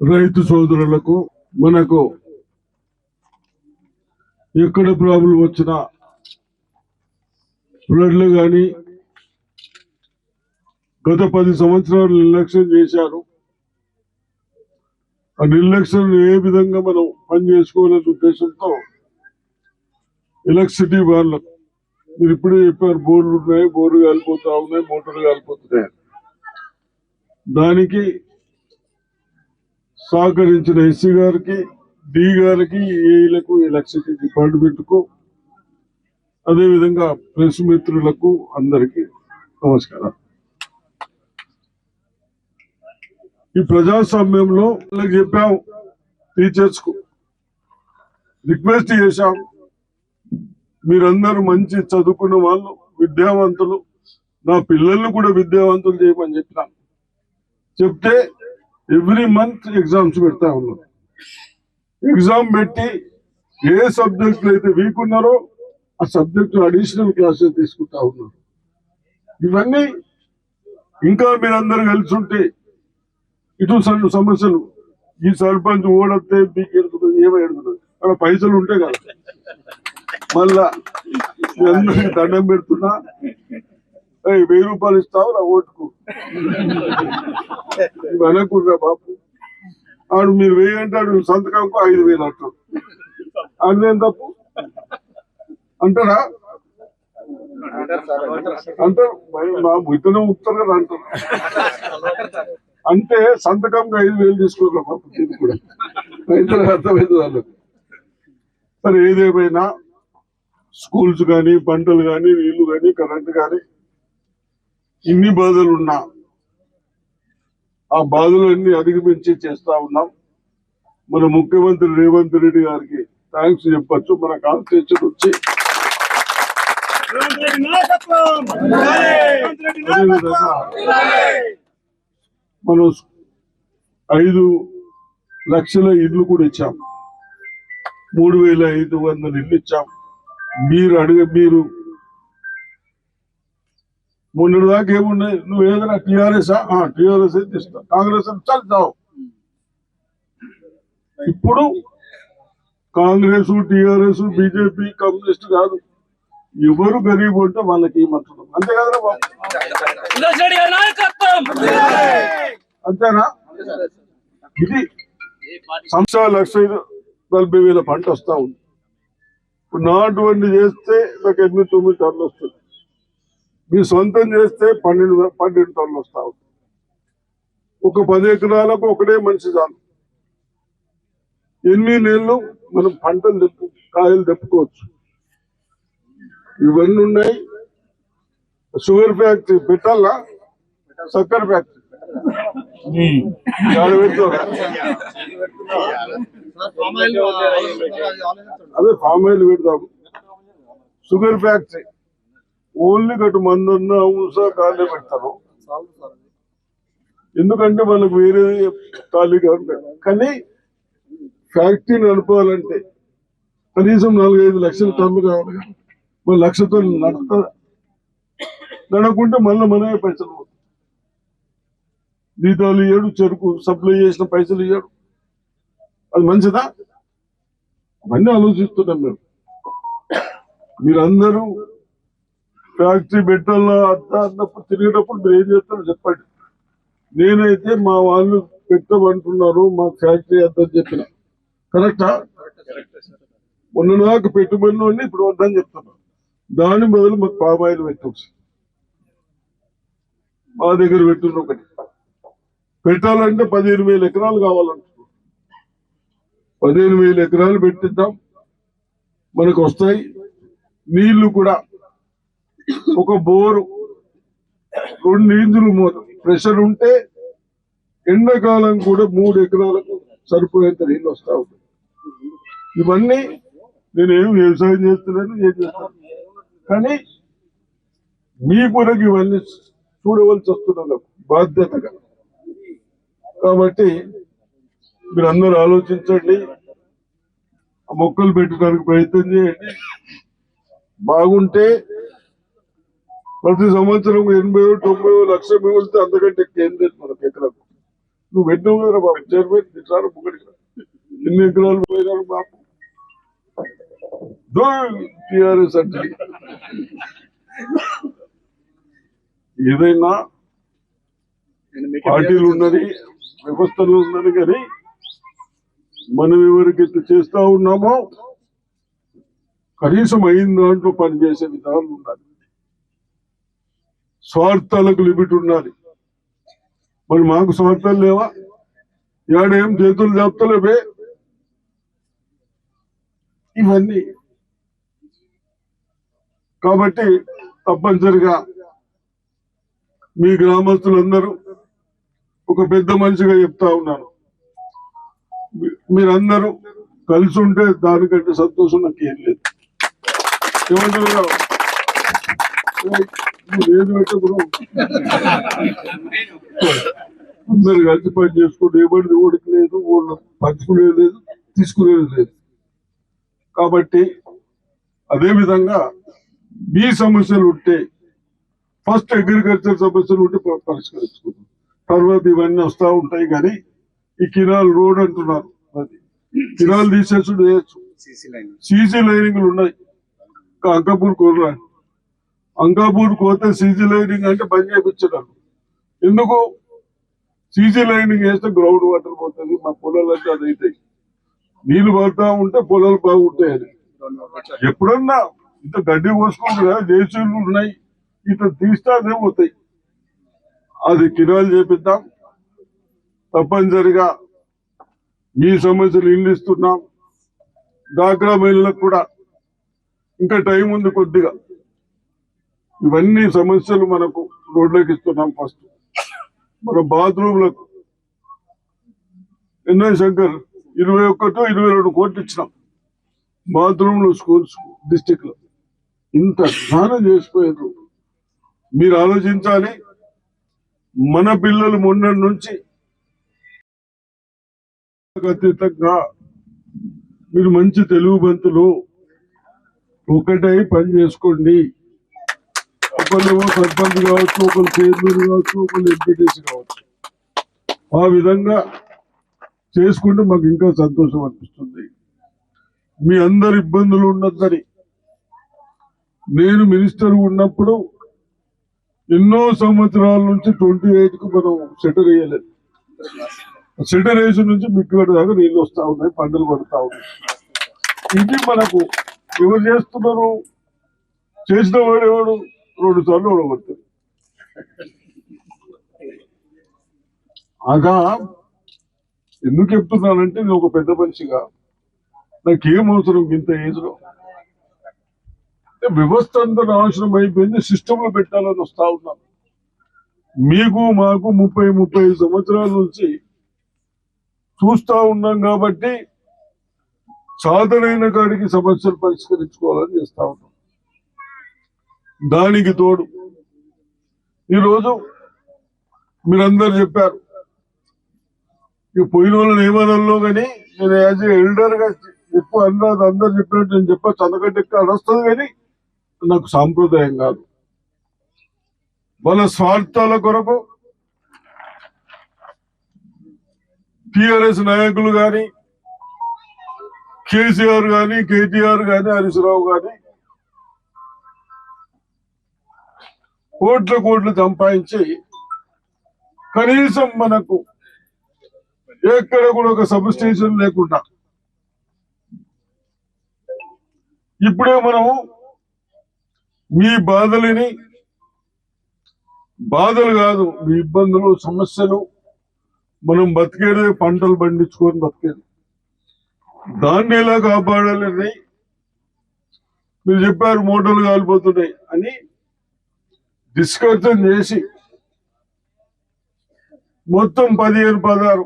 రైతు సోదరులకు మనకు ఎక్కడ ప్రాబ్లం వచ్చినా ఫ్లడ్లు కానీ గత పది సంవత్సరాలు నిర్లక్ష్యం చేశారు. ఆ నిర్లక్ష్యం ఏ విధంగా మనం పని చేసుకోవాలనే ఉద్దేశంతో ఎలక్ట్రిసిటీ వాళ్ళకు మీరు ఇప్పుడే చెప్పారు బోర్లు ఉన్నాయి బోర్లు కాలిపోతా ఉన్నాయి మోటార్లు కాలిపోతున్నాయి. దానికి సహకరించిన ఎస్సీ గారికి డి గారికి ఏఈలకు ఎలక్ట్రిసిటీ డిపార్ట్మెంట్కు అదేవిధంగా ప్రెస్ మిత్రులకు అందరికీ నమస్కారం ఈ ప్రజాస్వామ్యంలో వాళ్ళకి చెప్పాం టీచర్స్కు రిక్వెస్ట్ చేశాం. మీరందరూ మంచి చదువుకున్న వాళ్ళు విద్యావంతులు నా పిల్లల్ని కూడా విద్యావంతులు చేయమని చెప్పినాను చెప్తే ఎవ్రీ మంత్ ఎగ్జామ్స్ పెడతా ఉన్నారు ఎగ్జామ్ పెట్టి ఏ సబ్జెక్టులు అయితే వీక్ ఉన్నారో ఆ సబ్జెక్టు అడిషనల్ క్లాసెస్ తీసుకుంటా ఉన్నారు ఇవన్నీ ఇంకా మీరందరూ కలిసి ఉంటే ఇటు సమస్యలు. ఈ సర్పంచ్ ఓడొస్తే మీకు ఎడుతుంది ఏమో ఎడుతుంది అక్కడ పైసలు ఉంటే కదా. మళ్ళా దండం పెడుతున్నా. వెయ్యి రూపాయలు ఇస్తావు నా ఓటుకు. ఇవి బాపు? ఆడు మీరు వెయ్యి అంటాడు సంతకంకు ఐదు వేలు అంటాడు. అదేం తప్పు? అంటారా? అంటారు. మా ఇతను ఉత్తరం కదా అంటారు. అంటే సంతకంగా ఐదు వేలు తీసుకోరు బాపు కూడా? రైతులకు అర్థమైంది సరే ఏదేమైనా స్కూల్స్ కానీ పంటలు కానీ నీళ్ళు కానీ కరెంట్ కానీ ఇన్ని బాధలు ఉన్నా ఆ బాధలన్నీ అధిగమించి చేస్తా ఉన్నాం. మన ముఖ్యమంత్రి రేవంత్ రెడ్డి గారికి థ్యాంక్స్ చెప్పొచ్చు. మన కాన్స్టిట్యూషన్ వచ్చి మనం ఐదు లక్షల ఇల్లు కూడా ఇచ్చాం. మూడు వేల ఐదు వందల ఇల్లు ఇచ్చాం. మీరు అడిగ మీరు మొన్నటి దాకా ఏమున్నాయి నువ్వు ఏదైనా టిఆర్ఎస్ టిఆర్ఎస్ అయితే ఇస్తా కాంగ్రెస్ అంటే చాలు చావు ఇప్పుడు కాంగ్రెస్ టిఆర్ఎస్ బీజేపీ కమ్యూనిస్ట్ కాదు. ఎవరు గరీబ్ ఉంటే వాళ్ళకి ఇవ్వమంటున్నాం అంతే కదరా బాబు. అంతేనా? ఇది సంవత్సర లక్ష నలభై వేల పంట వస్తా ఉంది. ఇప్పుడు నాటు వండి చేస్తే నాకు ఎనిమిది తొమ్మిది టన్నులు వస్తుంది. మీ సొంతం చేస్తే పన్నెండు పన్నెండు టన్నులు వస్తా ఉంది. ఒక పది ఎకరాలకు ఒకటే మనిషి చాలు. ఎన్ని నీళ్ళు మనం పంటలు తెప్పు కాయలు తెప్పుకోవచ్చు. ఇవన్నీ ఉన్నాయి. షుగర్ ఫ్యాక్టరీ పెట్టాలా? చక్కెర ఫ్యాక్టరీ. అదే ఫామ్ ఆయిల్ పెడతాము షుగర్ ఫ్యాక్టరీ. ఓన్లీ గటు మందన్న ఊసా కాళ్ళే పెడతారు. ఎందుకంటే వాళ్ళకి వేరే ఖాళీగా ఉంటాయి కానీ ఫ్యాక్టరీ నడపాలంటే కనీసం నాలుగైదు లక్షల టన్నులు కావాలి. మరి లక్ష టన్నులు నడుపుతుందా నడకుంటే మళ్ళీ మనమే పైసలు. జీతాలు ఇయ్యడు చెరుకు సప్లై చేసిన పైసలు ఇయ్యడు. అది మంచిదా? అవన్నీ ఆలోచిస్తున్నాం మేము. మీరందరూ ఫ్యాక్టరీ పెట్టాలా అద్ద అన్నప్పుడు తిరిగేటప్పుడు మీరు ఏం చేస్తారో చెప్పండి. నేనైతే మా వాళ్ళు పెట్టమంటున్నారు మా ఫ్యాక్టరీ అంత చెప్పిన. కరెక్టా? మొన్న నాకు పెట్టుబడులు ఇప్పుడు వద్దని చెప్తున్నా. దాని బదులు మాకు పామాయిల్ పెట్టవచ్చు మా దగ్గర పెట్టున్న ఒకటి. పెట్టాలంటే పదిహేను వేల ఎకరాలు కావాలంటున్నాం పదిహేను వేల ఎకరాలు పెట్టిద్దాం. మనకు వస్తాయి. నీళ్ళు కూడా ఒక బోరు రెండు ఇంజులు మోత. ప్రెషర్ ఉంటే ఎండాకాలం కూడా మూడు ఎకరాలకు సరిపోయేంత నీళ్ళు వస్తూ ఉంటాయి. ఇవన్నీ నేనేం వ్యవసాయం చేస్తున్నాను ఏం చేస్తాను. కానీ మీ కొరకు ఇవన్నీ చూడవలసి వస్తున్నది బాధ్యతగా. కాబట్టి మీరందరూ ఆలోచించండి మొక్కలు పెట్టడానికి ప్రయత్నం చేయండి. బాగుంటే ప్రతి సంవత్సరం ఎనభై తొంభై లక్ష మిగిలితే అంతకంటే ఏం లేదు మనకి ఎకరకు. నువ్వు పెట్టినావు కదా బాబు చైర్మన్ ఇట్లా ముగ్గడికి ఎన్ని ఎకరాలు పోయినారు బాబు? టిఆర్ఎస్ అంటే. ఏదైనా పార్టీలు ఉన్నది వ్యవస్థలు ఉన్నది కానీ మనం ఎవరికైతే చేస్తా ఉన్నామో కనీసం అయిన దాంట్లో పనిచేసే విధానం ఉండాలి. స్వార్థాలకు లిమిట్ ఉండాలి. మరి మాకు స్వార్థాలు లేవా? ఏడేం చేతులు చెప్తలేవే ఇవన్నీ. కాబట్టి తప్పనిసరిగా మీ గ్రామస్తులందరూ ఒక పెద్ద మనిషిగా చెప్తా ఉన్నాను. మీరందరూ కలిసి ఉంటే దానికంటే సంతోషం నాకు ఏం లేదు. ఏమంటారు? అందరు కలిసి పని చేసుకుంటే ఏమని ఓడికి లేదు వాళ్ళు పంచుకునేది లేదు. తీసుకునేది లేదు కాబట్టి అదే విధంగా మీ సమస్యలు ఉంటే ఫస్ట్ అగ్రికల్చర్ సమస్యలు ఉంటే పరిష్కరించుకుందాం. తర్వాత ఇవన్నీ వస్తా ఉంటాయి కానీ ఈ కిరాల్ రోడ్ అంటున్నారు. అది కిరాలు చేయొచ్చు సీసీ లైనింగ్లు ఉన్నాయి. అంకాపూర్ కోర్రా. అంకాపూర్ పోతే సీజీ లైనింగ్ అంటే బంద్ చేయించడం ఎందుకు? సీజీ లైనింగ్ వేస్తే గ్రౌండ్ వాటర్ పోతుంది మా పొలాలంటే అది అవుతాయి నీళ్ళు పడతా ఉంటే పొలాలు బాగుంటాయి అది ఎప్పుడన్నా ఇంత గడ్డి పోసుకుంటున్నా జేసీలు ఉన్నాయి ఇంత తీస్తే అదే పోతాయి. అది కిరాలు చేపిద్దాం. తప్పనిసరిగా మీ సమస్యలు ఇల్లు ఇస్తున్నాం. డాక్రా మహిళలకు కూడా. ఇంకా టైం ఉంది కొద్దిగా. ఇవన్నీ సమస్యలు మనకు రోడ్లోకి ఇస్తున్నాం ఫస్ట్. మన బాత్రూమ్లకు ఎన్ఐ శంకర్ ఇరవై ఒక్కటో ఇరవై రెండు కోట్లు ఇచ్చినాం. బాత్రూమ్లు స్కూల్స్ డిస్టిక్లో. ఇంత స్నానం చేసిపోయారు మీరు ఆలోచించాలి మన పిల్లలు మొన్న నుంచి అతీతంగా మీరు మంచి తెలుగు బంతులు ఒకటై పని చేసుకోండి. ఒకళ్ళేమో సర్పంచ్ కావచ్చు ఒకళ్ళు చైర్మన్ కావచ్చు ఒకళ్ళు ఎంపీటీసీ కావచ్చు. ఆ విధంగా చేసుకుంటే మాకు ఇంకా సంతోషం అనిపిస్తుంది. మీ అందరి ఇబ్బందులు ఉండద్దని నేను మినిస్టర్ ఉన్నప్పుడు ఎన్నో సంవత్సరాల నుంచి ట్వంటీ ఎయిట్కు మనం సెటర్ వేయలేదు సెటర్ వేసి నుంచి మిక్కుగడ దాకా నీళ్ళు వస్తూ ఉన్నాయి పంటలు పడుతూ ఉన్నాయి. ఇది మనకు ఎవరు చేస్తున్నారు? చేసిన వాడు ఎవడు? రెండు సార్లు ఓడగొట్టారు అగా ఎందుకు చెప్తున్నానంటే నేను ఒక పెద్ద మనిషిగా. నాకేం అవసరం ఇంత ఏజ్లో వ్యవస్థ అంతా నాశనం అయిపోయింది సిస్టమ్లో పెట్టాలని వస్తా ఉన్నాను. మీకు మాకు ముప్పై ముప్పై సంవత్సరాల నుంచి చూస్తా ఉన్నాం కాబట్టి సాధనైన కాడికి సమస్యలు పరిష్కరించుకోవాలని చేస్తా ఉన్నాం. దానికి తోడు. ఈరోజు మీరందరు చెప్పారు. ఈ పోయిన వాళ్ళని ఏమనల్లో కానీ నేను యాజ్ ఎల్డర్గా ఎక్కువ అందరూ అందరు చెప్పినట్టు నేను చెప్పచ్చు అందుకంటే ఎక్కువ అనొస్తుంది కానీ నాకు సాంప్రదాయం కాదు. వాళ్ళ స్వార్థాల కొరకు టిఆర్ఎస్ నాయకులు కానీ కేసీఆర్ కానీ కేటీఆర్ గాని హరీశ్రావు కానీ కోట్ల కోట్లు సంపాదించి కనీసం మనకు ఎక్కడ కూడా ఒక సబ్ స్టేషన్ లేకుండా ఇప్పుడే మనము మీ బాధలని బాధలు కాదు మీ ఇబ్బందులు సమస్యలు మనం బతికేదే పంటలు పండించుకొని బతికేది. దాన్ని ఎలా కాపాడాలని మీరు చెప్పారు మోటార్లు కాలిపోతున్నాయి అని డిస్కషన్ చేసి మొత్తం పదిహేను పదహారు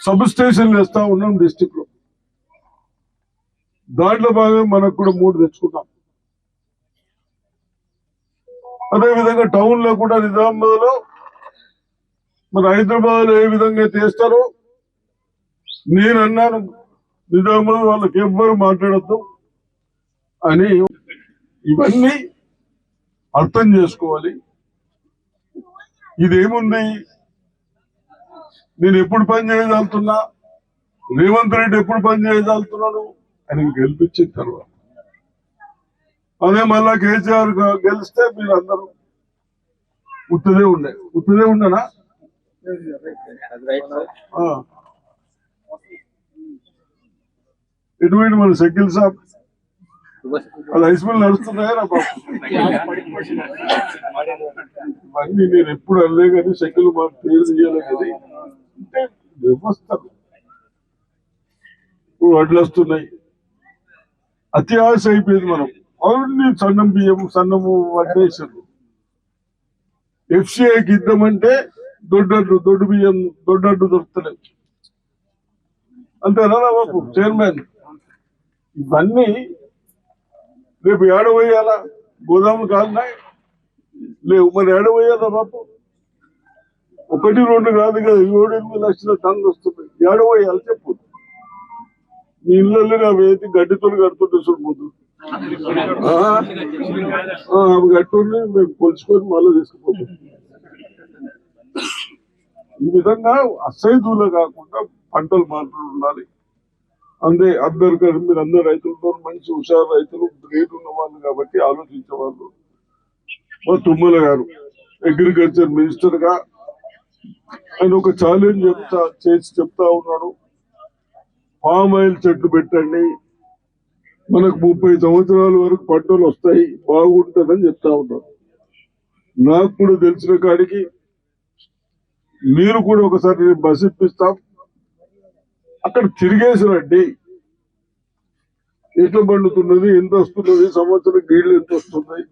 సబ్ స్టేషన్లు వేస్తా ఉన్నాం డిస్టిక్లో దాంట్లో భాగంగా మనకు కూడా మూడు తెచ్చుకున్నాం అదే విధంగా టౌన్లో కూడా నిజామాబాద్లో మన హైదరాబాద్లో ఏ విధంగా చేస్తారో నేను అన్నాను నిజామాబాద్ వాళ్ళకి ఎవ్వరు మాట్లాడద్దు అని ఇవన్నీ అర్థం చేసుకోవాలి. ఇదేముంది? నేను ఎప్పుడు పని చేయగలుగుతున్నా? రేవంత్ రెడ్డి ఎప్పుడు పని చేయగలుగుతున్నాడు? అని గెలిపించిన తర్వాత. అదే మళ్ళా కేసీఆర్ గెలిస్తే మీరు అందరూ ఉత్తదే ఉండే. ఉత్తదే ఉండనా? ఆ. ఎటువంటి మన షకిల్ సాబ్? అది హై నడుస్తున్నాయా నా ఇవన్నీ నేను ఎప్పుడు అనలే కానీ షకిల్ మా పేరు తీయాలి కానీ అంటే వ్యవస్థ ఇప్పుడు వడ్లు వస్తున్నాయి. అతి ఆశ అయిపోయింది మనం. అవును సన్నం బియ్యం సన్నము వడ్లేసారు ఎఫ్సిఐకి ఇద్దామంటే దొడ్డడ్డు దొడ్డు బియ్యం దొడ్డడ్డు దొరుకుతలేదు అంతేనా బాబు? చైర్మన్. ఇవన్నీ రేపు ఏడ పోయాలా గోదాములు కాదున్నాయి లేవు. మరి ఏడ పాపం ఒకటి రెండు కాదు కదా. ఏడు ఎనిమిది లక్షల టన్నులు వస్తున్నాయి. ఏడ చెప్పు. మీ ఇళ్ళల్లో నా అయితే గడ్డితో కడుతుంటే చూడు ముందు. అవి కట్టుకుని మేము కొలుచుకొని మళ్ళీ తీసుకుపోతాం. ఈ విధంగా అసైదులు కాకుండా పంటలు మాత్రం ఉండాలి. అందే అందరు గారు మీరు అందరు రైతులతో మంచి హుషారు రైతులు గ్రేట్ ఉన్నవాళ్ళు కాబట్టి ఆలోచించే వాళ్ళు మా తుమ్మల గారు అగ్రికల్చర్ మినిస్టర్గా ఆయన ఒక ఛాలెంజ్ చెప్తా చేసి చెప్తా ఉన్నాడు. పామ్ ఆయిల్ చెట్లు పెట్టండి. మనకు ముప్పై సంవత్సరాల వరకు పంటలు వస్తాయి బాగుంటుందని చెప్తా ఉన్నాడు. నాకు కూడా తెలిసిన కాడికి మీరు కూడా ఒకసారి బస్ ఇప్పిస్తాం. అక్కడ తిరిగేసి రండి ఎట్లా పండుతున్నది? ఎంత వస్తున్నది? సంవత్సరం గీళ్ళు ఎంత వస్తున్నాయి?